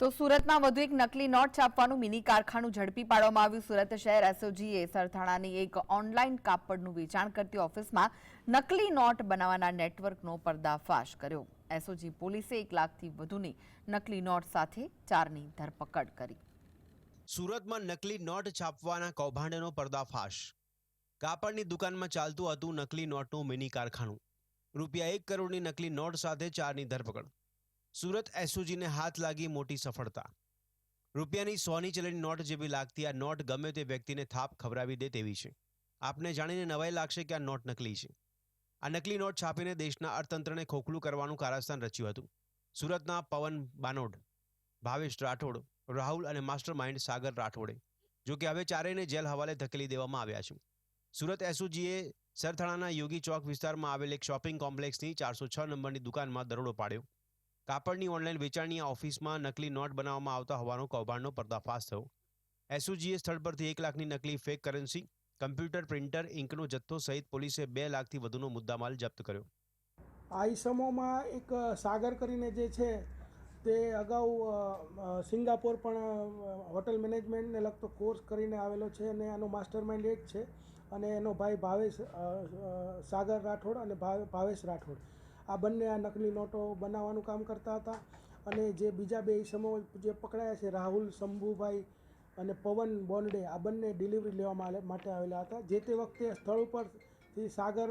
તો સુરતમાં વધુ એક નકલી નોટ છાપવાનું મિની કારખાનું ઝડપી પાડવામાં આવ્યું. સુરત શહેર એસઓજીએ સરથાણાની એક ઓનલાઈન કાપડનું વેચાણ કરતી ઓફિસમાં નકલી નોટ બનાવવાના નેટવર્કનો પર્દાફાશ કર્યો. એસઓજી પોલીસે એક લાખથી વધુની નકલી નોટ સાથે ચારની ધરપકડ કરી. સુરતમાં નકલી નોટ છાપવાના કૌભાંડનો પર્દાફાશ. કાપડની દુકાનમાં ચાલતું હતું નકલી નોટનું મિની કારખાનું. રૂપિયા એક કરોડની નકલી નોટ સાથે ચારની ધરપકડ. સુરત એસઓજીને હાથ લાગી મોટી સફળતા. રૂપિયાની સોની ચલણી નોટ જેવી લાગતી આ નોટ ગમે તે વ્યક્તિને થાપ ખવડાવી દે તેવી છે. આપને જાણીને નવાઈ લાગશે કે આ નોટ નકલી છે. આ નકલી નોટ છાપીને દેશના અર્થતંત્રને ખોખલું કરવાનું કારસ્થાન રચ્યું હતું. સુરતના પવન બાનોડ, ભાવેશ રાઠોડ, રાહુલ અને માસ્ટર માઇન્ડ સાગર રાઠોડે જો કે હવે ચારેયને જેલ હવાલે ધકેલી દેવામાં આવ્યા છે. સુરત એસઓજીએ સરથાણાના યોગી ચોક વિસ્તારમાં આવેલ એક શોપિંગ કોમ્પ્લેક્સની ચારસો છ નંબરની દુકાનમાં દરોડો પાડ્યો. કાપડની ઓનલાઈન વેચાણની આ ઓફિસમાં નકલી નોટ બનાવવામાં આવતા હોવાનો કૌભાંડનો પર્દાફાશ થયો. એસઓજીએ સ્થળ પરથી એક લાખની નકલી ફેક કરન્સી કમ્પ્યુટર પ્રિન્ટર ઇંકનો જથ્થો સહિત પોલીસે બે લાખથી વધુનો મુદ્દામાલ જપ્ત કર્યો. આ ઈસમોમાં એક સાગર કરીને જે છે, તે અગાઉ સિંગાપોર પણ હોટલ મેનેજમેન્ટને લગતો કોર્સ કરીને આવેલો છે અને આનો માસ્ટર માઇન્ડ એ છે અને એનો ભાઈ ભાવેશ સાગર રાઠોડ અને ભાવ- ભાવેશ રાઠોડ. આ બંને આ નકલી નોટો બનાવવાનું કામ કરતા હતા. અને જે બીજા બે ઇસમો જે પકડાયા છે, રાહુલ, શંભુભાઈ અને પવન બોન્ડે આ બંને ડિલિવરી લેવા માટે આવેલા હતા. જે તે વખતે સ્થળ ઉપરથી સાગર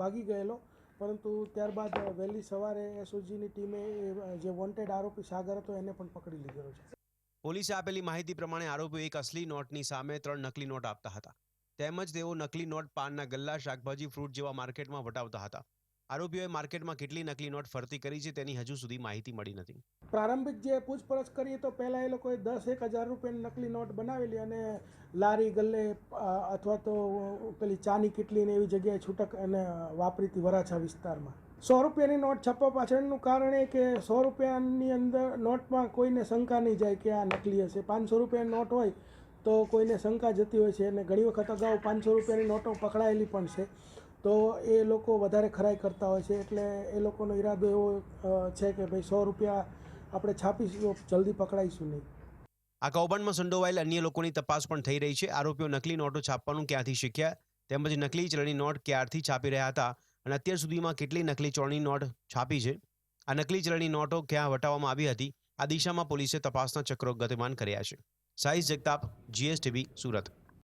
ભાગી ગયેલો. પરંતુ ત્યારબાદ વહેલી સવારે એસઓજીની ટીમે જે વોન્ટેડ આરોપી સાગર હતો, એને પણ પકડી લીધેલો છે. પોલીસે આપેલી માહિતી પ્રમાણે આરોપીઓ એક અસલી નોટની સામે ત્રણ નકલી નોટ આપતા હતા. તેમજ તેઓ નકલી નોટ પાનના ગલ્લા, શાકભાજી ફ્રૂટ જેવા માર્કેટમાં વટાવતા હતા. આરોપીઓએ માર્કેટમાં કેટલી નકલી નોટ ફરતી કરી છે તેની હજુ સુધી માહિતી મળી નથી. પ્રારંભિક જે પૂછપરછ કરીએ તો પહેલાં એ લોકોએ દસ એક હજાર રૂપિયાની નકલી નોટ બનાવેલી અને લારી, ગલ્લે અથવા તો પેલી ચાની કીટલી ને એવી જગ્યાએ છૂટક અને વાપરીતી વરાછા વિસ્તારમાં. સો રૂપિયાની નોટ છપવા પાછળનું કારણ એ કે સો રૂપિયાની અંદર નોટમાં કોઈને શંકા નહીં જાય કે આ નકલી હશે. પાંચસો રૂપિયાની નોટ હોય તો કોઈને શંકા જતી હોય છે અને ઘણી વખત અગાઉ પાંચસો રૂપિયાની નોટો પકડાયેલી પણ છે. તો એ લોકો વધારે ખરાઈ કરતા હોય છે. એટલે એ લોકોનો ઈરાદો એવો છે કે ભાઈ સો રૂપિયા આપણે છાપીશું જલ્દી પકડાઈશું નહીં. આ કૌભાંડમાં સંડોવાયેલ અન્ય લોકોની તપાસ પણ થઈ રહી છે. આરોપીઓ નકલી નોટો છાપવાનું ક્યાંથી શીખ્યા? તેમજ નકલી ચલણી નોટ ક્યારથી છાપી રહ્યા હતા? અને અત્યાર સુધીમાં કેટલી નકલી ચલણી નોટ છાપી છે? આ નકલી ચલણી નોટો ક્યાં વટાવવામાં આવી હતી? આ દિશામાં પોલીસે તપાસના ચક્રો ગતિમાન કર્યા છે. સાઈઝ જગતાપ, જીએસટીવી, સુરત.